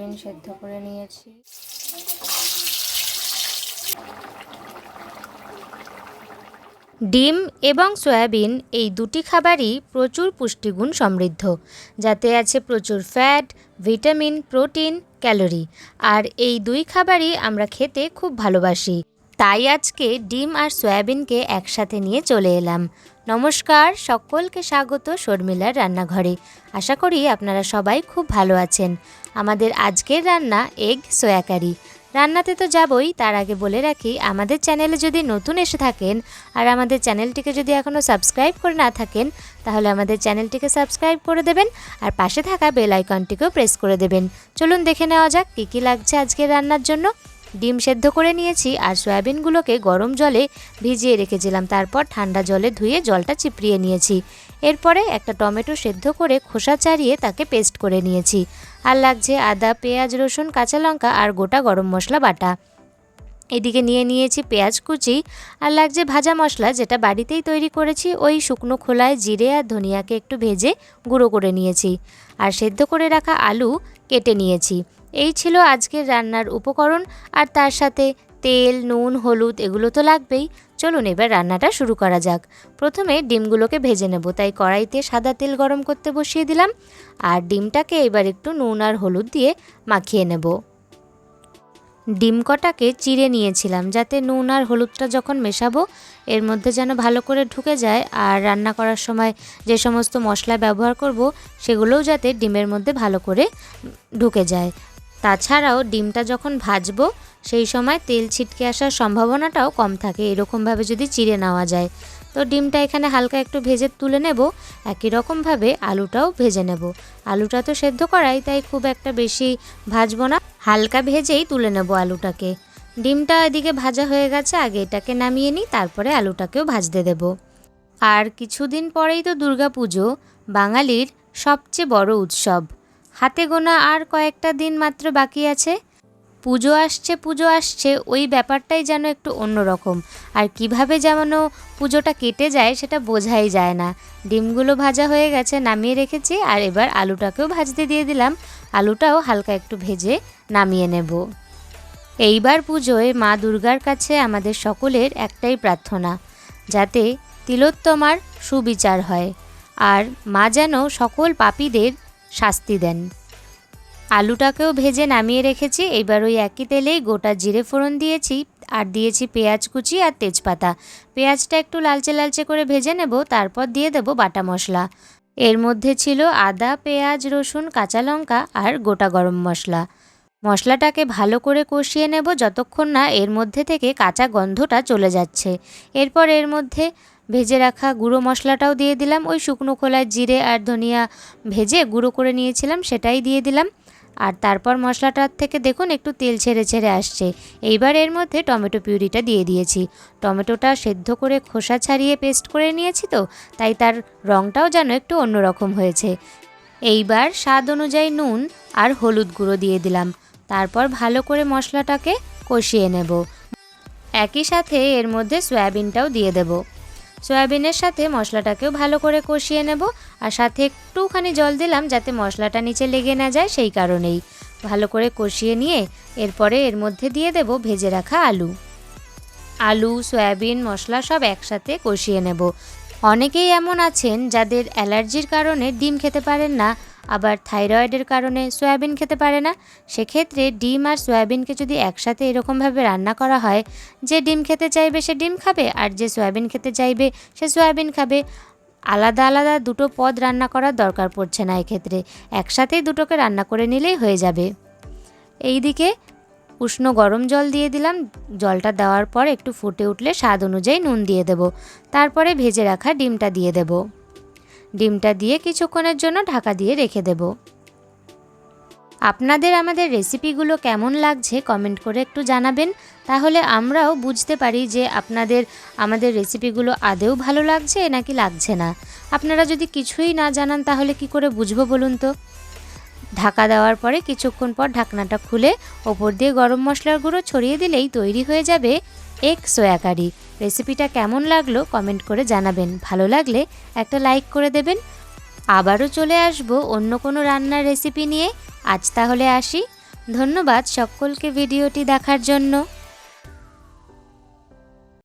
Soybean সেদ্ধ করে নিয়েছি। ডিম এবং সয়াবিন এই দুটি খাবারই প্রচুর পুষ্টিগুণ সমৃদ্ধ, যাতে আছে প্রচুর ফ্যাট ভিটামিন প্রোটিন ক্যালোরি আর এই দুই খাবারই আমরা খেতে খুব ভালোবাসি। তাই আজকে ডিম আর সয়াবিনকে একসাথে নিয়ে চলে এলাম। নমস্কার, সকলকে স্বাগত শর্মিলার রান্নাঘরে। আশা করি আপনারা সবাই খুব ভালো আছেন। আমাদের আজকের রান্না এগ সোয়া কারি। রান্নাতে তো যাবই, তার আগে বলে রাখি, আমাদের চ্যানেলে যদি নতুন এসে থাকেন আর আমাদের চ্যানেলটিকে যদি এখনও সাবস্ক্রাইব করে না থাকেন, তাহলে আমাদের চ্যানেলটিকে সাবস্ক্রাইব করে দেবেন আর পাশে থাকা বেল আইকনটিকেও প্রেস করে দেবেন। চলুন দেখে নেওয়া যাক, কী কী লাগছে আজকের রান্নার জন্য। ডিম সেদ্ধ করে নিয়েছি আর সয়াবিনগুলোকে গরম জলে ভিজিয়ে রেখেছিলাম। তারপর ঠান্ডা জলে ধুয়ে জলটা চিপড়িয়ে নিয়েছি। এরপরে একটা টমেটো সেদ্ধ করে খোসা চারিয়ে তাকে পেস্ট করে নিয়েছি। আর লাগছে আদা, পেঁয়াজ, রসুন, কাঁচা লঙ্কা আর গোটা গরম মশলা বাটা। এদিকে নিয়ে নিয়েছি পেঁয়াজ কুচি আর লাগছে ভাজা মশলা যেটা বাড়িতেই তৈরি করেছি, ওই শুকনো খোলায় জিরে আর ধনিয়াকে একটু ভেজে গুঁড়ো করে নিয়েছি। আর সেদ্ধ করে রাখা আলু কেটে নিয়েছি। এই ছিল আজকের রান্নার উপকরণ, আর তার সাথে তেল, নুন, হলুদ এগুলো তো লাগবেই। চলুন এবার রান্নাটা শুরু করা যাক। প্রথমে ডিমগুলোকে ভেজে নেব, তাই কড়াইতে সাদা তেল গরম করতে বসিয়ে দিলাম। আর ডিমটাকে এবার একটু নুন আর হলুদ দিয়ে মাখিয়ে নেব। ডিম কটাকে চিড়ে নিয়েছিলাম, যাতে নুন আর হলুদটা যখন মেশাবো, এর মধ্যে যেন ভালো করে ঢুকে যায়। আর রান্না করার সময় যে সমস্ত মশলা ব্যবহার করব, সেগুলোও যাতে ডিমের মধ্যে ভালো করে ঢুকে যায়। তাছাড়াও ডিমটা যখন ভাজবো, সেই সময় তেল ছিটকে আসার সম্ভাবনাটাও কম থাকে, এরকমভাবে যদি চিড়ে নেওয়া যায়। তো ডিমটা এখানে হালকা একটু ভেজে তুলে নেব, একই রকমভাবে আলুটাও ভেজে নেব। আলুটা তো সেদ্ধ করাই, তাই খুব একটা বেশি ভাজবো না, হালকা ভেজেই তুলে নেব আলুটাকে। ডিমটা এদিকে ভাজা হয়ে গেছে, আগে এটাকে নামিয়ে নিই, তারপরে আলুটাকেও ভাজতে দেব। আর কিছুদিন পরেই তো দুর্গা পুজো বাঙালির সবচেয়ে বড় উৎসব। হাতে গোনা আর কয়েকটা দিন মাত্র বাকি আছে। পুজো আসছে পুজো আসছে, ওই ব্যাপারটাই যেন একটু অন্যরকম। আর কীভাবে যেন পুজোটা কেটে যায় সেটা বোঝাই যায় না। ডিমগুলো ভাজা হয়ে গেছে, নামিয়ে রেখেছি, আর এবার আলুটাকেও ভাজতে দিয়ে দিলাম। আলুটাও হালকা একটু ভেজে নামিয়ে নেব। এইবার পুজোয় মা দুর্গার কাছে আমাদের সকলের একটাই প্রার্থনা, যাতে তিলোত্তমার সুবিচার হয়। আর মা যেন সকল পাপীদের শাস্তি দেন। আলুটাকেও ভেজে নামিয়ে রেখেছি, এবার ওই একই তেলেই গোটা জিরে ফোড়ন দিয়েছি, আর দিয়েছি পেঁয়াজ কুচি আর তেজপাতা। পেঁয়াজটা একটু লালচে লালচে করে ভেজে নেব, তারপর দিয়ে দেব বাটা মশলা। এর মধ্যে ছিল আদা, পেঁয়াজ, রসুন, কাঁচা লঙ্কা আর গোটা গরম মশলা। মশলাটাকে ভালো করে কষিয়ে নেব যতক্ষণ না এর মধ্যে থেকে কাঁচা গন্ধটা চলে যাচ্ছে। এরপর এর মধ্যে ভেজে রাখা গুঁড়ো মশলাটাও দিয়ে দিলাম। ওই শুকনো খোলায় জিরে আর ধনিয়া ভেজে গুঁড়ো করে নিয়েছিলাম, সেটাই দিয়ে দিলাম। আর তারপর মশলাটার থেকে দেখুন একটু তেল ছেড়ে ছেড়ে আসছে। এইবার এর মধ্যে টমেটো পিউরিটা দিয়ে দিয়েছি। টমেটোটা সেদ্ধ করে খোসা ছাড়িয়ে পেস্ট করে নিয়েছি তো, তাই তার রঙটাও যেন একটু অন্যরকম হয়েছে। এইবার স্বাদ অনুযায়ী নুন আর হলুদ গুঁড়ো দিয়ে দিলাম। তারপর ভালো করে মশলাটাকে কষিয়ে নেব। একই সাথে এর মধ্যে সয়াবিনটাও দিয়ে দেব। সয়াবিনের সাথে মশলাটাকেও ভালো করে কষিয়ে নেব আর সাথে একটুখানি জল দিলাম যাতে মশলাটা নিচে লেগে না যায় সেই কারণেই। ভালো করে কষিয়ে নিয়ে এরপরে এর মধ্যে দিয়ে দেব ভেজে রাখা আলু। আলু, সয়াবিন, মশলা সব একসাথে কষিয়ে নেব। অনেকেই এমন আছেন যাদের অ্যালার্জির কারণে ডিম খেতে পারেন না, আবার থাইরয়েডের কারণে সয়াবিন খেতে পারে না। সেক্ষেত্রে ডিম আর সয়াবিনকে যদি একসাথে এরকমভাবে রান্না করা হয়, যে ডিম খেতে চাইবে সে ডিম খাবে, আর যে সয়াবিন খেতে চাইবে সে সয়াবিন খাবে। আলাদা আলাদা দুটো পদ রান্না করার দরকার পড়ছে না এক্ষেত্রে। একসাথেই দুটোকে রান্না করে নিলেই হয়ে যাবে। এইদিকে উষ্ণ গরম জল দিয়ে দিলাম। জলটা দেওয়ার পর একটু ফুটে উঠলে স্বাদ অনুযায়ী নুন দিয়ে দেব। তারপরে ভেজে রাখা ডিমটা দিয়ে দেব। ডিমটা দিয়ে কিছুক্ষণের জন্য ঢাকা দিয়ে রেখে দেব। আপনাদের আমাদের রেসিপিগুলো কেমন লাগছে কমেন্ট করে একটু জানাবেন। তাহলে আমরাও বুঝতে পারি যে আপনাদের, আমাদের রেসিপিগুলো আদেও ভালো লাগছে নাকি লাগছে না। আপনারা যদি কিছুই না জানান তাহলে কি করে বুঝব বলুন তো? ঢাকা দেওয়ার পরে কিছুক্ষণ পর ঢাকনাটা খুলে ওপর দিয়ে গরম মশলার গুঁড়ো ছড়িয়ে দিলেই তৈরি হয়ে যাবে এক সোয়া কারি। রেসিপিটা কেমন লাগল কমেন্ট করে জানাবেন। ভালো লাগলে একটা লাইক করে দেবেন। আবারও চলে আসব অন্য কোনো রান্নার রেসিপি নিয়ে। আজ তাহলে আসি। ধন্যবাদ সকলকে ভিডিওটি দেখার জন্য।